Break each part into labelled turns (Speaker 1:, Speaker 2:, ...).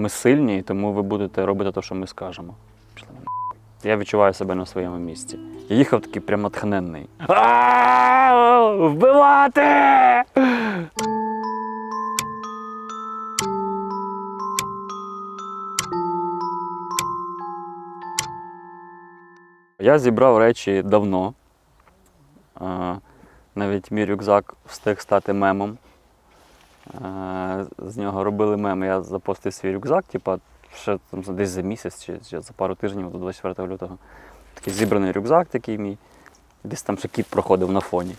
Speaker 1: ми сильні, і тому ви будете робити те, що ми скажемо. Я відчуваю себе на своєму місці. Я їхав такий прямо тхненний. А, Вбивати! Я зібрав речі давно. Навіть мій рюкзак встиг стати мемом. З нього робили меми. Я запостив свій рюкзак, типа, ще там, десь за місяць чи, чи за пару тижнів до 24 лютого. Такий зібраний рюкзак такий мій. Десь там ще кіт проходив на фоні.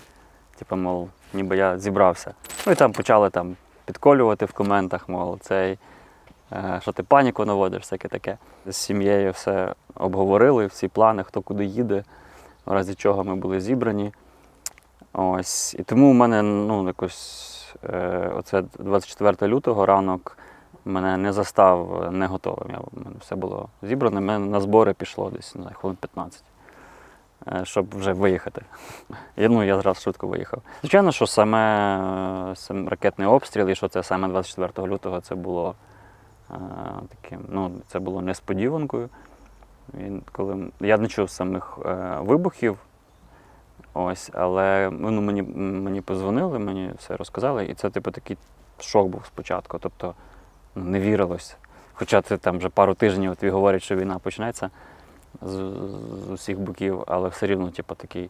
Speaker 1: Типа, мов, ніби я зібрався. Ну і там почали там підколювати в коментах, мов, цей, е, що ти паніку наводиш, всяке таке. З сім'єю все обговорили, всі плани, хто куди їде, в разі чого ми були зібрані. Ось. І тому в мене ну, якось е, оце 24 лютого ранок мене не застав не готовим. Я, мене все було зібране, мене на збори пішло десь не знаю, хвилин 15, е, щоб вже виїхати. І, ну, я зразу швидко виїхав. Звичайно, що саме, е, сам ракетний обстріл, і що це саме 24 лютого, це було е, таким, ну, це було несподіванкою. Він, коли, я не чув самих е, вибухів, ось, але ну, мені, мені позвонили, мені все розказали, і це типу такий шок був спочатку. Тобто ну, не вірилось. Хоча це там вже пару тижнів тобі говорять, що війна почнеться з, з усіх боків, але все рівно, типу, такий.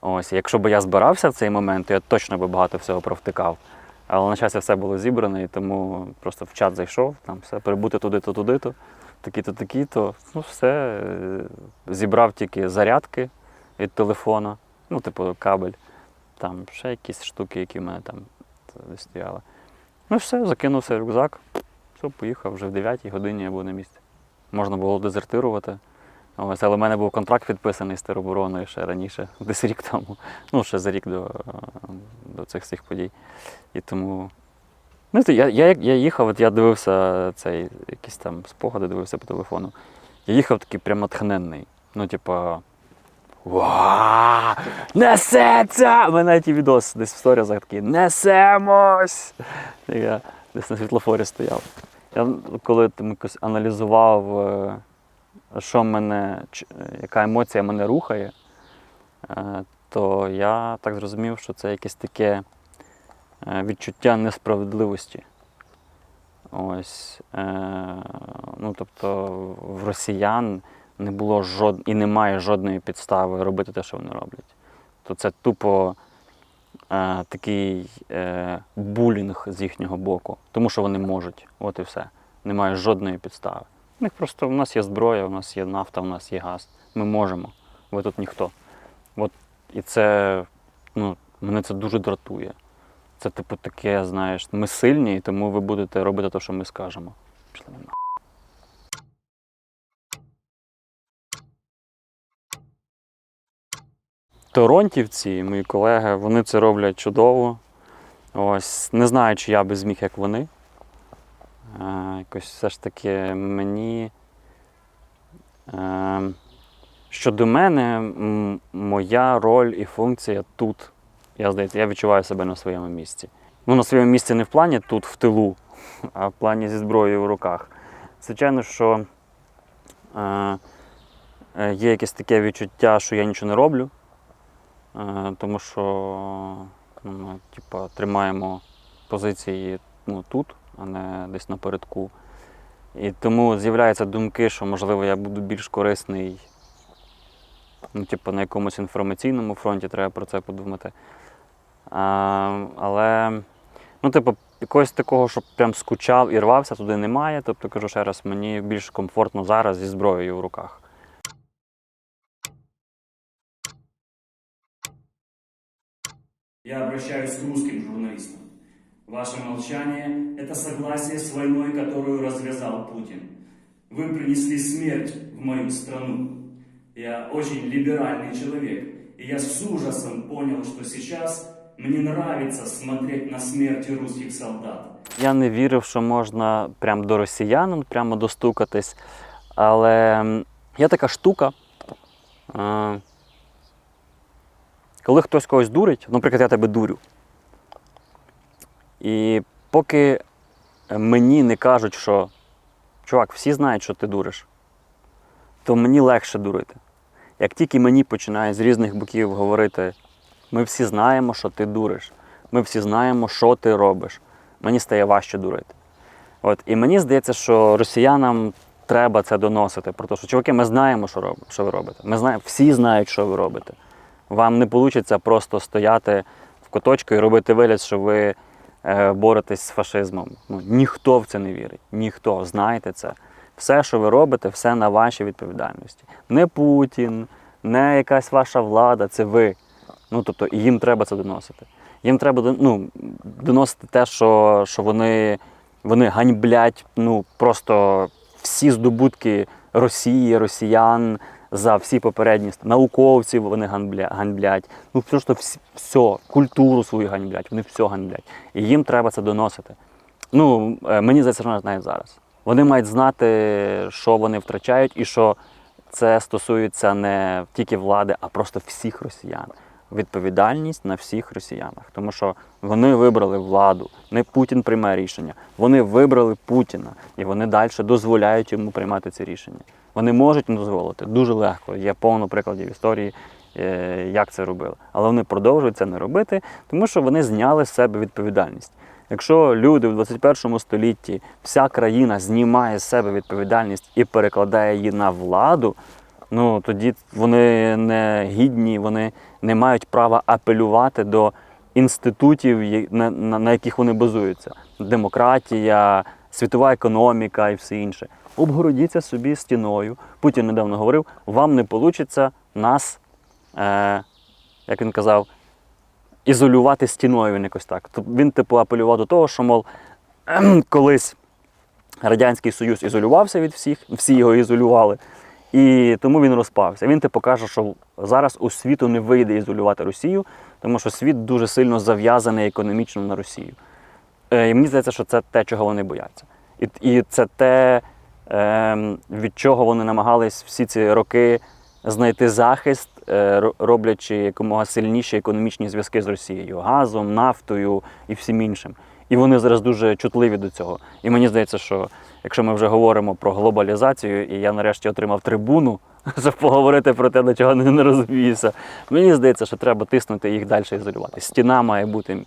Speaker 1: Ось, якщо б я збирався в цей момент, то я точно би багато всього провтикав. Але на щастя все було зібрано, і тому просто в чат зайшов, там все прибути туди-то, туди-то, такі-то, такі-то. Ну, все. е, Зібрав тільки зарядки від телефона, ну, типу, кабель, там ще якісь штуки, які в мене там стояли. Ну, все, закинув все в рюкзак, все, поїхав вже в 9 годині я був на місці. Можна було дезертирувати. Ось, але в мене був контракт підписаний з теробороною ще раніше, десь рік тому. Ну, ще за рік до, до цих всіх подій. І тому. Ну, я, я, я їхав, от я дивився цей, якісь там спогади, дивився по телефону. Я їхав такий прямо тхненний. Ну, типа. Несеться! У мене ті відос десь в сторізах такий Несемось! Я десь на світлофорі стояв. Я коли там якось аналізував, е, що мене, е, яка емоція мене рухає, е, то я так зрозумів, що це якесь таке відчуття несправедливості. Ось. Ну, тобто в росіян не було жод... і немає жодної підстави робити те, що вони роблять. То це тупо е, такий е, булінг з їхнього боку, тому що вони можуть. От і все. Немає жодної підстави. У них просто у нас є зброя, у нас є нафта, у нас є газ. Ми можемо. Ви тут ніхто. От, і це ну, мене це дуже дратує. Це, типу, таке, знаєш, ми сильні, і тому ви будете робити те, що ми скажемо. Пішли ви Торонтівці, мої колеги, вони це роблять чудово. Ось, не знаю, чи я би зміг, як вони. Е, якось все ж таки мені. Е, щодо мене, моя роль і функція тут. Я здається, я відчуваю себе на своєму місці. Ну, на своєму місці не в плані тут, в тилу, а в плані зі зброєю в руках. Звичайно, що е, е, є якесь таке відчуття, що я нічого не роблю. Е, тому що ну, ми типу, тримаємо позиції ну, тут, а не десь напередку. І тому з'являються думки, що можливо я буду більш корисний ну, типу, на якомусь інформаційному фронті, треба про це подумати. А, але, ну, типу, якогось такого, щоб прям скучав і рвався, туди немає. Тобто, кажу ще раз, мені більш комфортно зараз зі зброєю в руках.
Speaker 2: Я обращаюсь к русским журналистам. Ваше молчание – это согласие с войной, которую развязал Путин. Вы принесли смерть в мою страну. Я очень либеральный человек, и я с ужасом понял, что сейчас мне нравится смотреть на смерти русских солдат.
Speaker 1: Я не вірив, що можна прям до росіян прямо достукатись. Але м, є така штука. коли хтось когось дурить, наприклад, я тебе дурю. І поки мені не кажуть, що чувак, всі знають, що ти дуриш, то мені легше дурити. Як тільки мені починає з різних боків говорити, ми всі знаємо, що ти дуриш, ми всі знаємо, що ти робиш, мені стає важче дурити. От, і мені здається, що росіянам треба це доносити. Про те, що чуваки, ми знаємо, що, роб, що ви робите. Ми знаємо, всі знають, що ви робите. Вам не вийде просто стояти в куточку і робити вигляд, що ви е, боретесь з фашизмом. Ну, ніхто в це не вірить. Ніхто. Знаєте це. Все, що ви робите, все на вашій відповідальності. Не Путін, не якась ваша влада, це ви. Ну, тобто, їм треба це доносити. Їм треба ну, доносити те, що, що вони, вони ганьблять ну, просто всі здобутки Росії, росіян за всі попередні науковців вони ганблять. Ну, просто всі, все, культуру свою ганьблять, вони все ганьблять. І їм треба це доносити. Ну, е, мені за що навіть зараз. Вони мають знати, що вони втрачають, і що це стосується не тільки влади, а просто всіх росіян. Відповідальність на всіх росіянах. Тому що вони вибрали владу, не Путін приймає рішення. Вони вибрали Путіна, і вони далі дозволяють йому приймати ці рішення. Вони можуть дозволити дуже легко. Є повно прикладів історії, е, як це робили. Але вони продовжують це не робити, тому що вони зняли з себе відповідальність. Якщо люди в 21 столітті, вся країна знімає з себе відповідальність і перекладає її на владу, ну тоді вони не гідні, вони не мають права апелювати до інститутів, на, на, на яких вони базуються: демократія, світова економіка і все інше. Обгородіться собі стіною. Путін недавно говорив: вам не вийде нас, е, як він казав, ізолювати стіною він якось так. Тобто він типу апелював до того, що, мов, колись Радянський Союз ізолювався від всіх, всі його ізолювали, і тому він розпався. Він типу каже, що зараз у світу не вийде ізолювати Росію, тому що світ дуже сильно зав'язаний економічно на Росію. Е, І мені здається, що це те, чого вони бояться. І, і це те, ем, від чого вони намагались всі ці роки знайти захист, е, роблячи якомога сильніші економічні зв'язки з Росією, газом, нафтою і всім іншим. І вони зараз дуже чутливі до цього. І мені здається, що якщо ми вже говоримо про глобалізацію, і я нарешті отримав трибуну, щоб поговорити про те, до чого не, розуміюся, мені здається, що треба тиснути їх далі ізолювати. Стіна має бути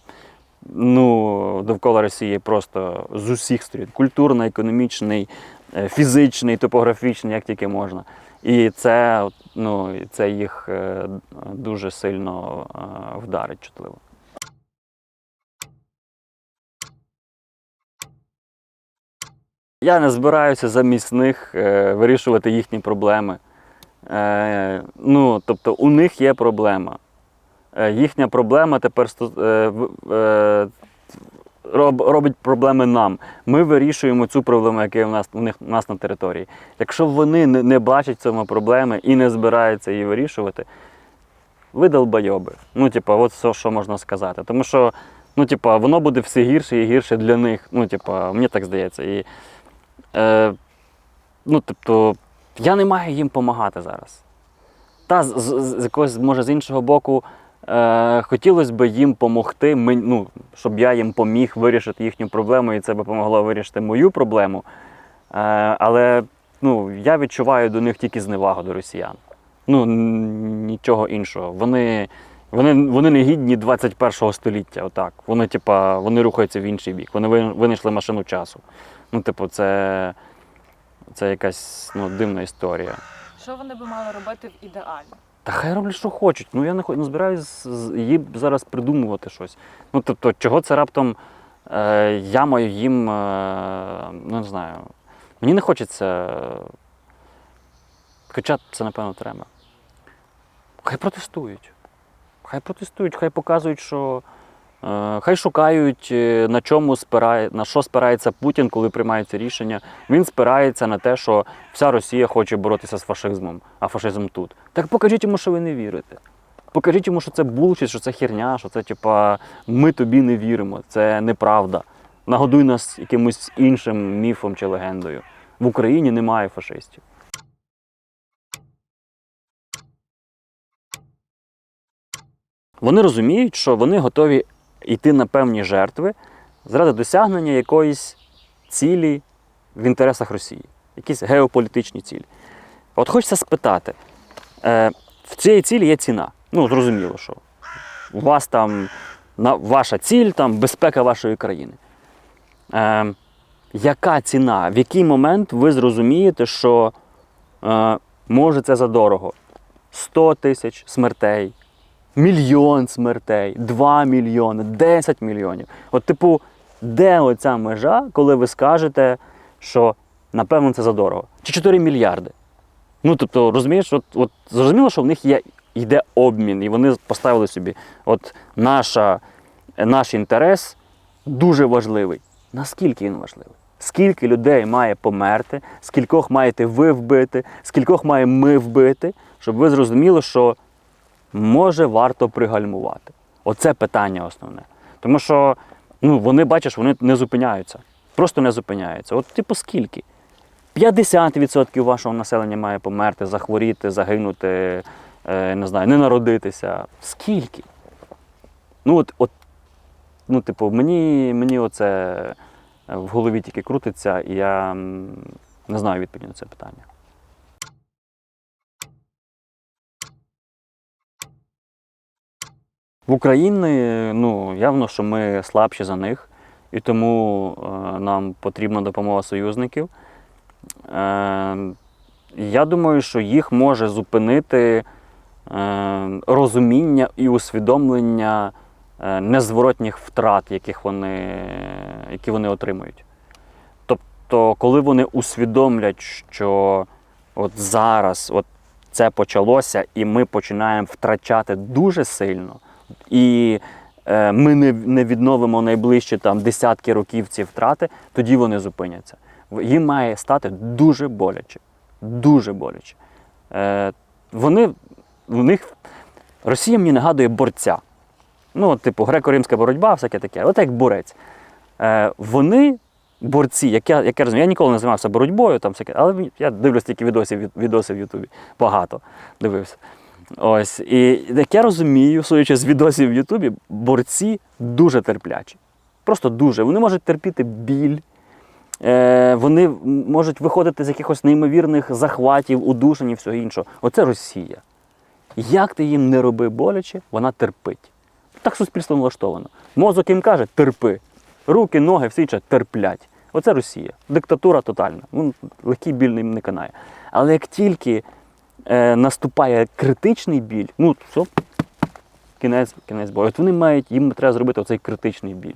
Speaker 1: ну, довкола Росії просто з усіх сторін: культурний, економічний, е, фізичний, топографічний, як тільки можна. І це, ну, це їх е, дуже сильно е, вдарить чутливо. Я не збираюся замість них е, вирішувати їхні проблеми. Е, ну, тобто у них є проблема. Е, їхня проблема тепер е, е, роб, робить проблеми нам. Ми вирішуємо цю проблему, яка в нас, у них, у нас на території. Якщо вони не, не бачать цьому проблеми і не збираються її вирішувати, ви долбойоби. Ну, типа, от все, що можна сказати. Тому що, ну, типа, воно буде все гірше і гірше для них. Ну, типа, мені так здається. І, е, ну, тобто, я не маю їм допомагати зараз. Та з, з, з якогось, може, з іншого боку, е, хотілося б їм допомогти, ну, щоб я їм поміг вирішити їхню проблему, і це б допомогло вирішити мою проблему. Е, але ну, я відчуваю до них тільки зневагу до росіян. Ну, нічого іншого. Вони, вони, вони не гідні 21 століття. Отак. Вони, типа, вони рухаються в інший бік. Вони винайшли машину часу. Ну, типу, це, це якась ну, дивна історія.
Speaker 3: Що вони би мали робити в ідеалі?
Speaker 1: Та хай роблять, що хочуть. Ну я не, не збираюсь їм зараз придумувати щось. Ну тобто, чого це раптом е, я маю їм, е, ну не знаю. Мені не хочеться. е, Хоча це, напевно, треба. Хай протестують. Хай протестують, хай показують, що. Е, Хай шукають, е, на чому спирає, на що спирається Путін, коли приймається рішення. Він спирається на те, що вся Росія хоче боротися з фашизмом, а фашизм тут. Так покажіть йому, що ви не вірите. Покажіть йому, що це булшіт, що це херня, що це типа ми тобі не віримо, це неправда. Нагодуй нас якимось іншим міфом чи легендою. В Україні немає фашистів. Вони розуміють, що вони готові йти на певні жертви заради досягнення якоїсь цілі в інтересах Росії, якісь геополітичні цілі. От хочеться спитати, е, в цієї цілі є ціна. Ну, зрозуміло, що у вас там ваша ціль, там безпека вашої країни. Е, яка ціна? В який момент ви зрозумієте, що е, може це задорого? 100 тисяч смертей, мільйон смертей, 2 мільйони, 10 мільйонів. От, типу, де оця межа, коли ви скажете, що напевно це задорого? Чи 4 мільярди? Ну, тобто, розумієш, от, от зрозуміло, що в них є, йде обмін, і вони поставили собі, от наша, наш інтерес дуже важливий. Наскільки він важливий? Скільки людей має померти, скількох маєте ви вбити, скількох маємо ми вбити, щоб ви зрозуміли, що може варто пригальмувати. Оце питання основне. Тому що ну, вони, бачиш, вони не зупиняються. Просто не зупиняються. От, типу, скільки? 50% вашого населення має померти, захворіти, загинути, е, не знаю, не народитися. Скільки? Ну, от, от, ну, типу, мені, мені оце в голові тільки крутиться, і я не знаю відповіді на це питання. В Україні ну, явно, що ми слабші за них, і тому е, нам потрібна допомога союзників. Е, я думаю, що їх може зупинити е, розуміння і усвідомлення е, незворотніх втрат, яких вони, які вони отримують. Тобто, коли вони усвідомлять, що от зараз от це почалося, і ми починаємо втрачати дуже сильно, і е, ми не, відновимо найближчі там, десятки років ці втрати, тоді вони зупиняться. Їм має стати дуже боляче. Дуже боляче. Е, вони, в них Росія мені нагадує борця. Ну, типу, греко-римська боротьба, всяке таке, от як борець. Е, вони, борці, як я, як я розумію, я ніколи не займався боротьбою, там, всяке, але я дивлюсь тільки відосів, відоси в Ютубі. Багато дивився. Ось. І як я розумію, судячи з відосів в Ютубі, борці дуже терплячі. Просто дуже. Вони можуть терпіти біль. Е, вони можуть виходити з якихось неймовірних захватів, удушень і всього іншого. Оце Росія. Як ти їм не роби боляче, вона терпить. Так суспільство налаштовано. Мозок їм каже, терпи. Руки, ноги, все інше терплять. Оце Росія. Диктатура тотальна. Ну, легкий біль їм не канає. Але як тільки е, наступає критичний біль, ну все, кінець, кінець бою. От вони мають, їм треба зробити оцей критичний біль.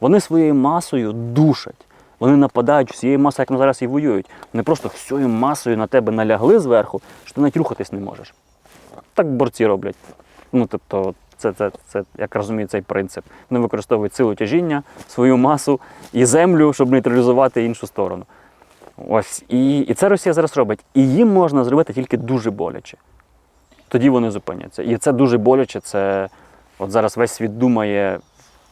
Speaker 1: Вони своєю масою душать. Вони нападають всією масою, як ми зараз і воюють. Вони просто всією масою на тебе налягли зверху, що ти навіть рухатись не можеш. Так борці роблять. Ну, тобто, це, це, це, як розумію, цей принцип. Вони використовують силу тяжіння, свою масу і землю, щоб нейтралізувати іншу сторону. Ось. І, і це Росія зараз робить. І їм можна зробити тільки дуже боляче. Тоді вони зупиняться. І це дуже боляче. Це от зараз весь світ думає,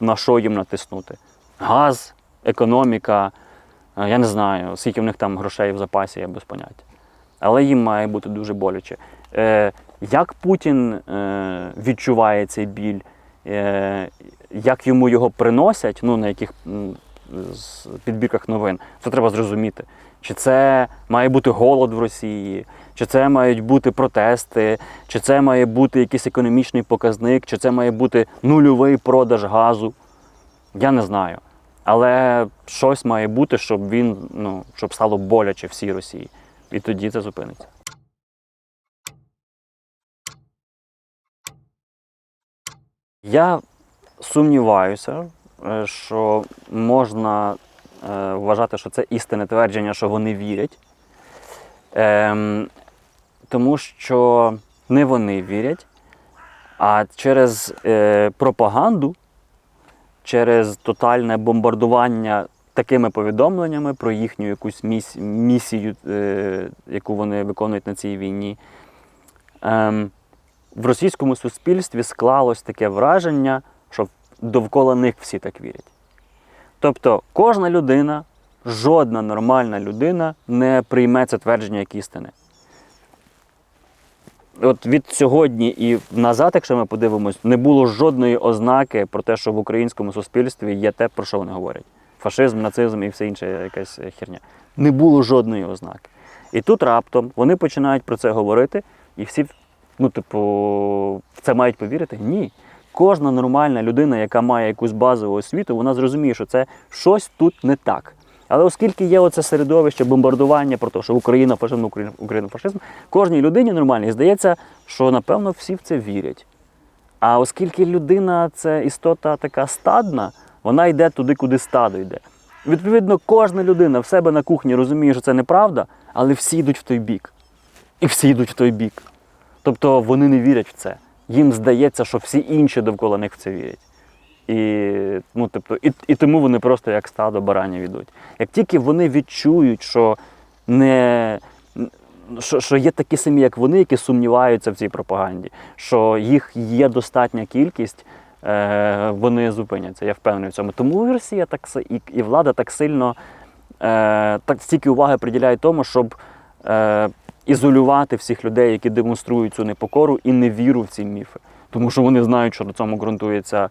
Speaker 1: на що їм натиснути. Газ, економіка, е, я не знаю, скільки в них там грошей в запасі, я без поняття. Але їм має бути дуже боляче. Е, як Путін е, відчуває цей біль, е, як йому його приносять, ну на яких підбірках новин, це треба зрозуміти. Чи це має бути голод в Росії, чи це мають бути протести, чи це має бути якийсь економічний показник, чи це має бути нульовий продаж газу. Я не знаю. Але щось має бути, щоб він, ну, щоб стало боляче всій Росії. І тоді це зупиниться. Я сумніваюся, що можна е, вважати, що це істинне твердження, що вони вірять. Ем, тому що не вони вірять, а через е, пропаганду, через тотальне бомбардування такими повідомленнями про їхню якусь місію, е, яку вони виконують на цій війні. Ем, в російському суспільстві склалось таке враження, що довкола них всі так вірять. Тобто кожна людина, жодна нормальна людина не прийме це твердження як істини. От від сьогодні і назад, якщо ми подивимось, не було жодної ознаки про те, що в українському суспільстві є те, про що вони говорять. фашизм, нацизм і все інше якась херня. Не було жодної ознаки. І тут раптом вони починають про це говорити, і всі, ну, типу, в це мають повірити? Ні. Кожна нормальна людина, яка має якусь базову освіту, вона зрозуміє, що це щось тут не так. Але оскільки є оце середовище бомбардування про те, що Україна фашизм, Україна, Україна фашизм, кожній людині нормальній здається, що напевно всі в це вірять. А оскільки людина це істота така стадна, вона йде туди, куди стадо йде. Відповідно, кожна людина в себе на кухні розуміє, що це неправда, але всі йдуть в той бік. І всі йдуть в той бік. Тобто вони не вірять в це. Їм здається, що всі інші довкола них в це вірять. І, ну, тобто, і, і тому вони просто як стадо баранів йдуть. Як тільки вони відчують, що, не, що, що є такі самі, як вони, які сумніваються в цій пропаганді, що їх є достатня кількість, е, вони зупиняться. Я впевнений в цьому. Тому і Росія так і, і влада так сильно е, так стільки уваги приділяє тому, щоб е, ізолювати всіх людей, які демонструють цю непокору і невіру в ці міфи. Тому що вони знають, що на цьому ґрунтується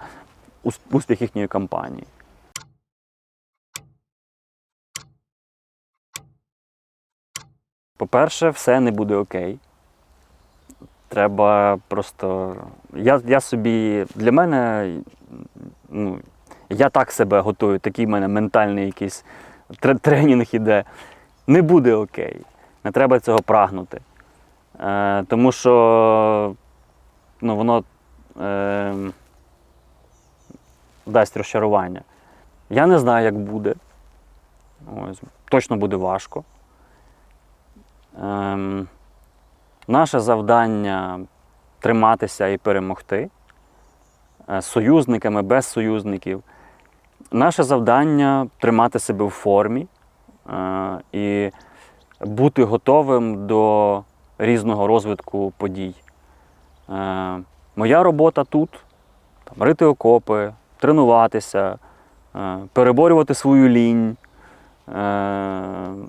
Speaker 1: успіх їхньої кампанії. По-перше, все не буде окей. Треба просто. Я, я собі. Для мене. Ну, я так себе готую, такий в мене ментальний якийсь тренінг іде. Не буде окей. Не треба цього прагнути. Е, тому що ну, воно е, дасть розчарування. Я не знаю, як буде. Ось, точно буде важко. Ем, наше завдання триматися і перемогти Е, з союзниками, без союзників. Наше завдання тримати себе в формі е, і бути готовим до різного розвитку подій. Е, моя робота тут там, рити окопи, тренуватися, е, переборювати свою лінь, е,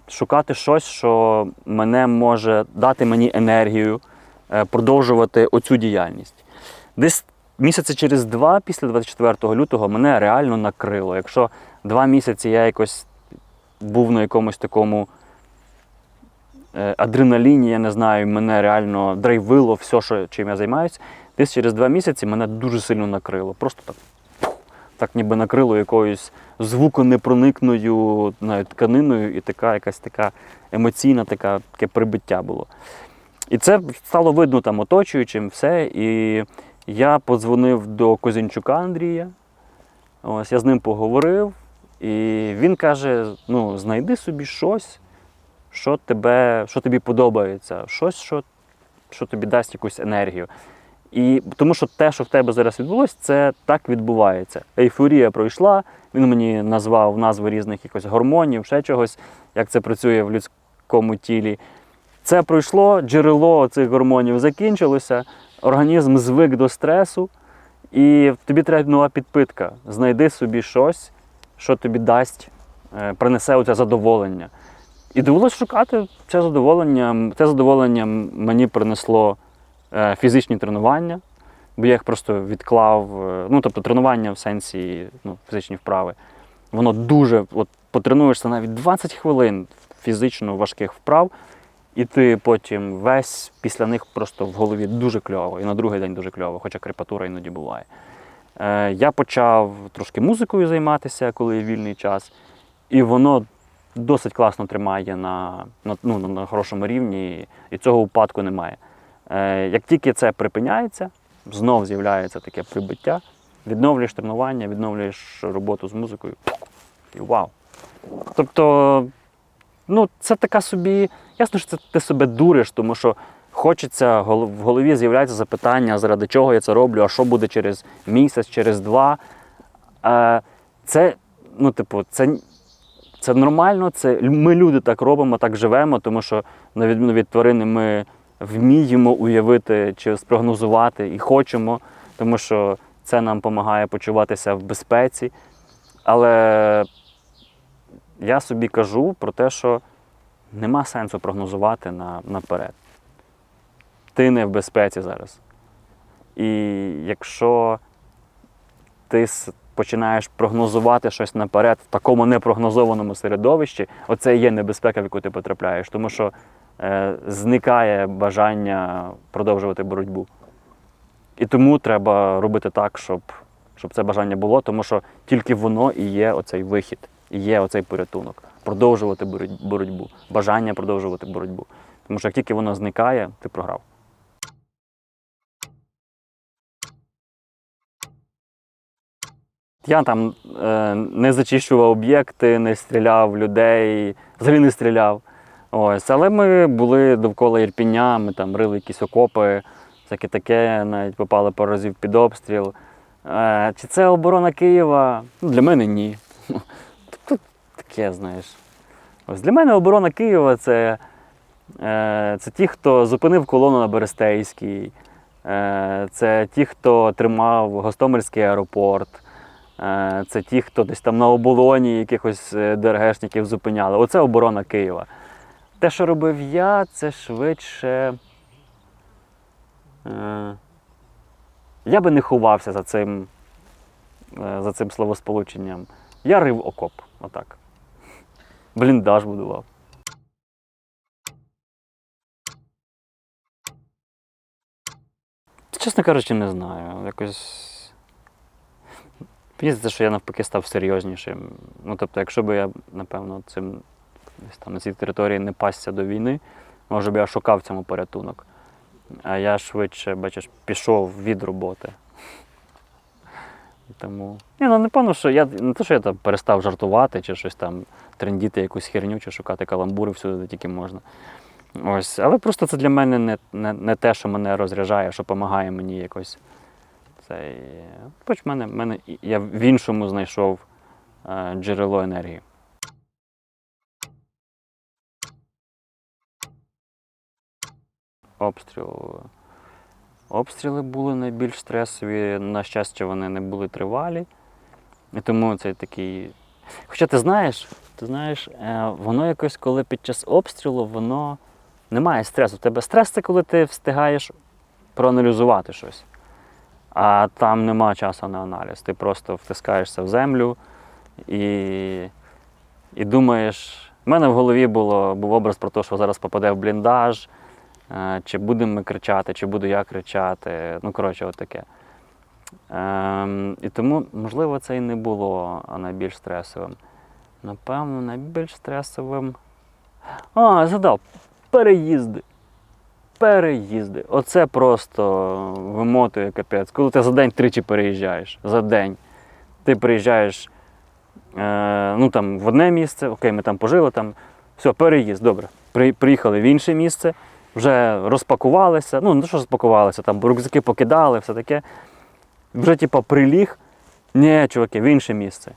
Speaker 1: шукати щось, що мене може дати мені енергію, е, продовжувати оцю діяльність. Десь місяці через два, після 24 лютого, мене реально накрило. Якщо два місяці я якось був на якомусь такому адреналіні, я не знаю, мене реально драйвило все, що, чим я займаюся, десь через два місяці мене дуже сильно накрило. Просто так, так ніби накрило якоюсь звуконепроникною навіть, тканиною, і така якась така емоційна, така, таке прибиття було. І це стало видно там оточуючим все. І я подзвонив до Козінчука Андрія. Ось я з ним поговорив, і він каже: ну, знайди собі щось, що, тебе, що тобі подобається, щось, що, що тобі дасть якусь енергію. І тому що те, що в тебе зараз відбулося, це так відбувається. Ейфорія пройшла, він мені назвав назви різних якось гормонів, ще чогось, як це працює в людському тілі. Це пройшло, джерело цих гормонів закінчилося, організм звик до стресу, і тобі треба нова підпитка. Знайди собі щось, що тобі дасть, е, принесе оце задоволення. І довелося шукати це задоволення. Це задоволення мені принесло е, фізичні тренування, бо я їх просто відклав. е, Ну, тобто тренування в сенсі ну, фізичні вправи. Воно дуже, от потренуєшся навіть 20 хвилин фізично важких вправ, і ти потім весь після них просто в голові дуже кльово, і на другий день дуже кльово, хоча крепатура іноді буває. Е, я почав трошки музикою займатися, коли є вільний час, і воно досить класно тримає на, на, ну, на- хорошому рівні, і цього упадку немає. Е, як тільки це припиняється, знов з'являється таке прибиття, відновлюєш тренування, відновлюєш роботу з музикою. І вау! Тобто, ну, це така собі. Ясно, що це ти себе дуриш, тому що хочеться, в голові з'являється запитання, заради чого я це роблю, а що буде через місяць, через два. Е, це, ну, типу, це, це нормально, це, ми люди так робимо, так живемо, тому що, на відміну від тварини, ми вміємо уявити чи спрогнозувати і хочемо, тому що це нам допомагає почуватися в безпеці. Але я собі кажу про те, що нема сенсу прогнозувати на, наперед. Ти не в безпеці зараз. І якщо ти починаєш прогнозувати щось наперед в такому непрогнозованому середовищі, оце і є небезпека, в яку ти потрапляєш. Тому що е, зникає бажання продовжувати боротьбу. І тому треба робити так, щоб, щоб це бажання було, тому що тільки воно і є оцей вихід, і є оцей порятунок. Продовжувати боротьбу, бажання продовжувати боротьбу. Тому що як тільки воно зникає, ти програв. Я там е, не зачищував об'єкти, не стріляв людей, взагалі не стріляв. Ось, але ми були довкола Ірпіня, ми там рили якісь окопи, всяке таке, навіть попали пару разів під обстріл. Е, чи це оборона Києва? Ну, для мене ні. Тут таке, знаєш. Ось для мене оборона Києва це, е, це ті, хто зупинив колону на Берестейській, е, це ті, хто тримав Гостомельський аеропорт. Е, Це ті, хто десь там на оболоні якихось е, ДРГшників зупиняли. Оце оборона Києва. Те, що робив я, це швидше. Е, Я би не ховався за цим, за цим словосполученням. Я рив окоп. Отак. Бліндаж будував. Чесно кажучи, не знаю. Якось. Мені здається, що я навпаки став серйознішим. Ну, тобто, якщо б я, напевно, цим десь там на цій території не пасся до війни, може б я шукав цьому порятунок. А я швидше, бачиш, пішов від роботи. Тому. Ні, ну напевно, що я не те, що я там перестав жартувати, чи щось там трендіти якусь херню, чи шукати каламбури всюди, де тільки можна. Ось. Але просто це для мене не, не, не те, що мене розряджає, що допомагає мені якось. Це, Хоч в мене, мене, я в іншому знайшов е, джерело енергії. Обстріл. Обстріли були найбільш стресові. На щастя, вони не були тривалі. І тому це такий. Хоча ти знаєш, ти знаєш, е, воно якось, коли під час обстрілу, воно немає стресу. У тебе стрес це коли ти встигаєш проаналізувати щось. А там нема часу на аналіз. Ти просто втискаєшся в землю і, і думаєш. У мене в голові було, був образ про те, що зараз попаде в бліндаж, е, чи будемо ми кричати, чи буду я кричати. Ну, коротше, от таке. Ем, і тому, можливо, це і не було найбільш стресовим. Напевно, найбільш стресовим. А, згадав, переїзди. Переїзди. Оце просто вимотує капець. Коли ти за день тричі переїжджаєш. За день. Ти приїжджаєш е, ну, там, в одне місце, окей, ми там пожили, там, все, переїзд, добре. При, приїхали в інше місце, вже розпакувалися. Ну, не що розпакувалися, там рюкзаки покидали, все таке. Вже, типа, приліг. Ні, чуваки, в інше місце.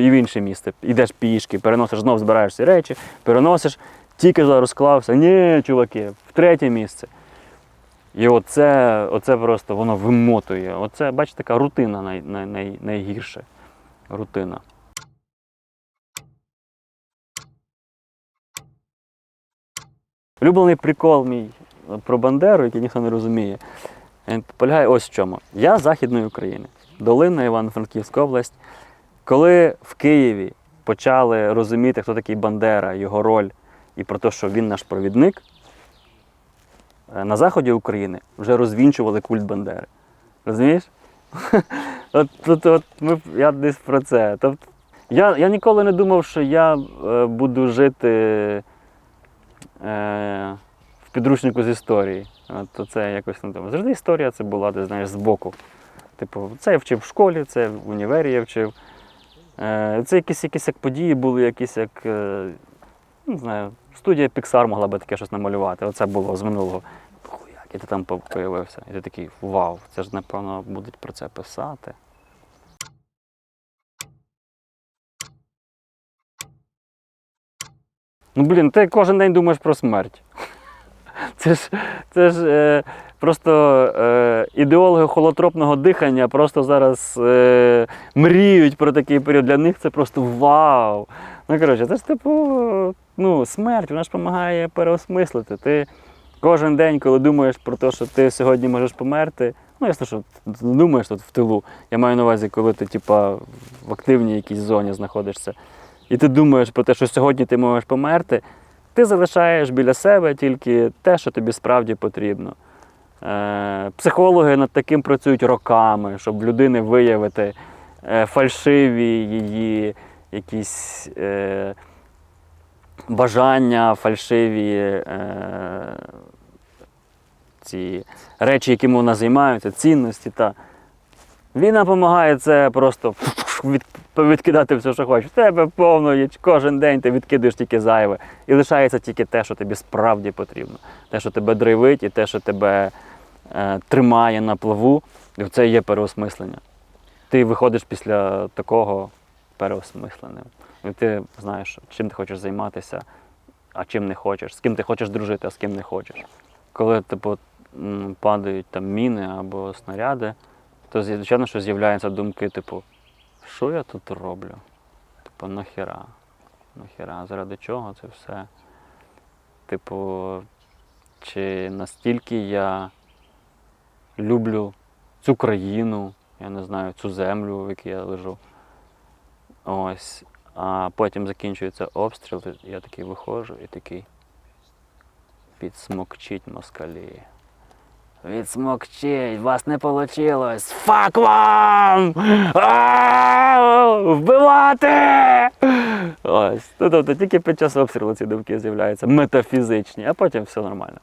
Speaker 1: І в інше місце. Йдеш пішки, переносиш, знов збираєш ці речі, переносиш, тільки зараз розклався. Ні, чуваки, в третє місце. І оце, оце просто воно вимотує. Оце, бачите, така рутина най, най, най, найгірше. Рутина. Улюблений прикол мій про Бандеру, який ніхто не розуміє. Він полягає ось в чому. Я з Західної України, Долина, Івано-Франківська область. Коли в Києві почали розуміти, хто такий Бандера, його роль і про те, що він наш провідник, е, на заході України вже розвінчували культ Бандери. Розумієш? От, от, от ми, я десь про це. Тобто, я, я ніколи не думав, що я е, буду жити е, в підручнику з історії. От це якось не думав. Завжди історія це була, ти знаєш, збоку. Типу, це я вчив в школі, це в універі я вчив. Е, це якісь, якісь як події були, якісь як. Е, не знаю, студія Pixar могла би таке щось намалювати. Оце було з минулого. Хуяк, і ти там появився. І ти такий, вау, це ж напевно будуть про це писати. Ну, блін, ти кожен день думаєш про смерть. Це ж, це ж е, просто е, ідеологи холотропного дихання просто зараз е, мріють про такий період. Для них це просто вау. Ну, коротше, це ж типу, ну, смерть, вона ж допомагає переосмислити. Ти кожен день, коли думаєш про те, що ти сьогодні можеш померти, Ну, ясно, що думаєш тут в тилу. Я маю на увазі, коли ти, типа, в активній якійсь зоні знаходишся, і ти думаєш про те, що сьогодні ти можеш померти, ти залишаєш біля себе тільки те, що тобі справді потрібно. Е, психологи над таким працюють роками, щоб в людини виявити е, фальшиві її якісь е, бажання, фальшиві ці речі, якими вона займається, цінності. Та. Він допомагає це просто від, відкидати все, що хочеш. В тебе повно є кожен день ти відкидаєш тільки зайве. І лишається тільки те, що тобі справді потрібно. Те, що тебе драйвить, і те, що тебе е, тримає на плаву, і це є переосмислення. Ти виходиш після такого переосмисленим. І ти знаєш, чим ти хочеш займатися, а чим не хочеш, з ким ти хочеш дружити, а з ким не хочеш. Коли типу, падають там міни або снаряди, то звичайно, що з'являються думки, типу, що я тут роблю? Типу, нахіра? Нахіра? Заради чого це все? Типу, чи настільки я люблю цю країну, я не знаю, цю землю, в якій я лежу. Ось. А потім закінчується обстріл, я такий виходжу і такий. Підсмокчіть москалі. Відсмокчіть, вас не вийшло. Фак вам! Вбивати! Ось. Ну, тобто тільки під час обстрілу ці думки з'являються метафізичні, а потім все нормально.